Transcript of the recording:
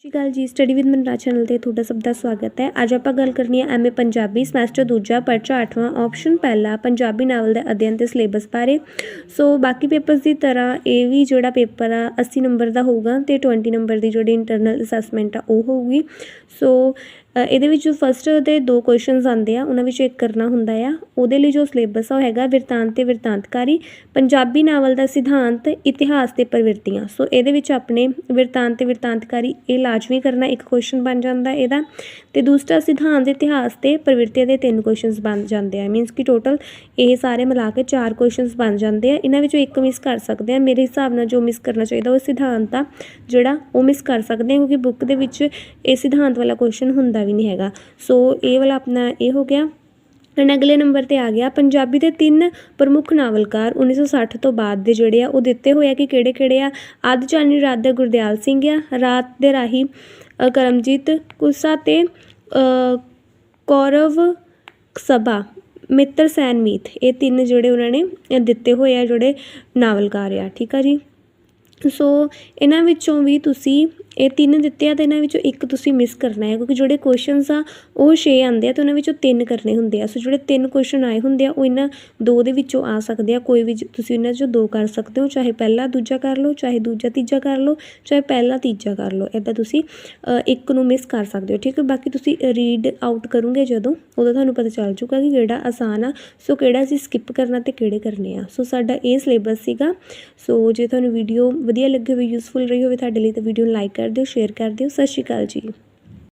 ਸਤਿ ਸ਼੍ਰੀ ਅਕਾਲ ਜੀ study with ਮਨਰਾ channel ਤੇ ਤੁਹਾਡਾ ਸਭ ਦਾ ਸਵਾਗਤ ਹੈ। ਅੱਜ ਆਪਾਂ ਗੱਲ ਕਰਨੀ ਹੈ ਐਮਏ ਪੰਜਾਬੀ ਸਮੈਸਟਰ ਦੂਜਾ ਪਰਚਾ 8ਵਾਂ ਆਪਸ਼ਨ ਪਹਿਲਾ ਪੰਜਾਬੀ ਨਾਵਲ ਦੇ ਅਧਿਐਨ ਤੇ ਸਿਲੇਬਸ ਬਾਰੇ। ਸੋ ਬਾਕੀ ਪੇਪਰਸ ਦੀ ਤਰ੍ਹਾਂ ਇਹ ਵੀ ਜਿਹੜਾ ਪੇਪਰ ਆ 80 ਨੰਬਰ ਦਾ ਹੋਊਗਾ ਤੇ 20 ਨੰਬਰ ਦੀ ਜਿਹੜੀ ਇੰਟਰਨਲ ਅਸੈਸਮੈਂਟ ਆ, ਉਹ ਹੋਊਗੀ। ਸੋ ਇਹਦੇ ਵਿੱਚ ਜੋ ਫਸਟ ਦੇ ਦੋ ਕੁਐਸਚਨਸ ਆਉਂਦੇ ਆ, ਉਹਨਾਂ ਵਿੱਚੋਂ ਇੱਕ ਕਰਨਾ ਹੁੰਦਾ ਆ। ਉਹਦੇ ਲਈ ਜੋ ਸਿਲੇਬਸ ਆ, ਉਹ ਹੈਗਾ ਵਿਰਤਾਂਤ ਤੇ ਵਿਰਤਾਂਤਕਾਰੀ, ਪੰਜਾਬੀ ਨਾਵਲ ਦਾ ਸਿਧਾਂਤ, ਇਤਿਹਾਸ ਤੇ ਪ੍ਰਵਿਰਤੀਆਂ। ਸੋ ਇਹਦੇ ਵਿੱਚ ਆਪਣੇ ਵਿਰਤਾਂਤ ਤੇ ਵਿਰਤਾਂਤਕਾਰੀ, ਇਹ ਲਾਜ਼ਮੀ ਕਰਨਾ ਇੱਕ ਕੁਐਸਚਨ ਬਣ ਜਾਂਦਾ ਇਹਦਾ। ਤੇ ਦੂਸਰਾ, ਸਿਧਾਂਤ, ਇਤਿਹਾਸ ਤੇ ਪ੍ਰਵਿਰਤੀਆਂ ਦੇ ਤਿੰਨ ਕੁਐਸਚਨਸ ਬਣ ਜਾਂਦੇ ਆ। ਮੀਨਸ ਕਿ ਟੋਟਲ ਇਹ ਸਾਰੇ ਮਿਲਾ ਕੇ ਚਾਰ ਕੁਐਸਚਨਸ ਬਣ ਜਾਂਦੇ ਆ। ਇਹਨਾਂ ਵਿੱਚੋਂ ਇੱਕ ਮਿਸ ਕਰ ਸਕਦੇ ਆ। ਮੇਰੇ ਹਿਸਾਬ ਨਾਲ ਜੋ ਮਿਸ ਕਰਨਾ ਚਾਹੀਦਾ ਉਹ ਸਿਧਾਂਤ ਆ, ਜਿਹੜਾ ਉਹ ਮਿਸ ਕਰ ਸਕਦੇ ਆ, ਕਿਉਂਕਿ ਬੁੱਕ ਦੇ ਵਿੱਚ ਇਹ ਸਿਧਾਂਤ ਵਾਲਾ ਕੁਐਸਚਨ ਹੁੰਦਾ ਵੀ ਨਹੀਂ ਹੈਗਾ। ਸੋ ਇਹ ਵਾਲਾ ਆਪਣਾ ਇਹ ਹੋ ਗਿਆ। ਐਂਡ ਅਗਲੇ ਨੰਬਰ ਤੇ ਆ ਗਿਆ। ਪੰਜਾਬੀ ਦੇ ਤਿੰਨ ਪ੍ਰਮੁੱਖ ਨਾਵਲਕਾਰ 1960 ਤੋਂ ਬਾਅਦ ਦੇ ਜਿਹੜੇ ਆ ਉਹ ਦਿੱਤੇ ਹੋਏ ਆ ਕਿ ਕਿਹੜੇ ਕਿਹੜੇ ਆ? ਅੱਧ ਚਾਨਣੀ ਰਾਤ ਦਾ ਗੁਰਦਿਆਲ ਸਿੰਘ ਆ ਰਾਤ ਦੇ ਰਾਹੀ ਕਰਮਜੀਤ ਕੁਸਾ ਤੇ ਅ, ਕੌਰਵ ਸਭਾ ਮਿੱਤਰ ਸੈਨ ਮੀਤ। ਇਹ ਤਿੰਨ ਜਿਹੜੇ ਉਹਨਾਂ ਨੇ ਦਿੱਤੇ ਹੋਏ ਆ ਜਿਹੜੇ ਨਾਵਲਕਾਰ ਆ। ਠੀਕ ਆ ਜੀ? ਸੋ ਇਹਨਾਂ ਵਿੱਚੋਂ ਵੀ ਤੁਸੀਂ ਇਹ ਤਿੰਨ ਦਿੱਤੇ ਆ ਤੇ ਇਹਨਾਂ ਵਿੱਚੋਂ ਇੱਕ ਤੁਸੀਂ ਮਿਸ ਕਰਨਾ ਹੈ, ਕਿਉਂਕਿ ਜਿਹੜੇ ਕੁਐਸਚਨਸ ਆ, ਉਹ 6 ਆਉਂਦੇ ਆ ਤੇ ਉਹਨਾਂ ਵਿੱਚੋਂ ਤਿੰਨ ਕਰਨੇ ਹੁੰਦੇ ਆ। ਸੋ ਜਿਹੜੇ ਤਿੰਨ ਕੁਐਸਚਨ ਆਏ ਹੁੰਦੇ ਆ, ਉਹ ਇਹਨਾਂ ਦੋ ਦੇ ਵਿੱਚੋਂ ਆ ਸਕਦੇ ਆ। ਕੋਈ ਵੀ ਤੁਸੀਂ ਇਹਨਾਂ ਚੋਂ ਦੋ ਕਰ ਸਕਦੇ ਹੋ, ਚਾਹੇ ਪਹਿਲਾ ਦੂਜਾ ਕਰ ਲਓ, ਚਾਹੇ ਦੂਜਾ ਤੀਜਾ ਕਰ ਲਓ, ਚਾਹੇ ਪਹਿਲਾ ਤੀਜਾ ਕਰ ਲਓ। ਇਦਾਂ ਤੁਸੀਂ ਇੱਕ ਨੂੰ ਮਿਸ ਕਰ ਸਕਦੇ ਹੋ, ਠੀਕ ਹੈ? ਬਾਕੀ ਤੁਸੀਂ ਰੀਡ ਆਊਟ ਕਰੋਗੇ ਜਦੋਂ, ਉਦੋਂ ਤੁਹਾਨੂੰ ਪਤਾ ਚੱਲ ਜੂਗਾ ਕਿ ਕਿਹੜਾ ਆਸਾਨ ਆ, ਸੋ ਕਿਹੜਾ ਅਸੀਂ ਸਕਿਪ ਕਰਨਾ ਤੇ ਕਿਹੜੇ ਕਰਨੇ ਆ। ਸੋ ਸਾਡਾ ਇਹ ਸਿਲੇਬਸ ਸੀਗਾ। ਸੋ ਜੇ ਤੁਹਾਨੂੰ ਵੀਡੀਓ ਵਧੀਆ ਲੱਗੇ ਹੋਵੇ ਯੂਸਫੁਲ ਰਹੀ ਹੋਵੇ, ਤੁਹਾਡੇ ਲਈ ਤਾਂ ਵੀਡੀਓ ਨੂੰ ਲਾਈਕ ਕਰ ਦਿਓ ਸ਼ੇਅਰ ਕਰ ਦਿਓ ਸਤਿ ਸ਼੍ਰੀ ਅਕਾਲ ਜੀ।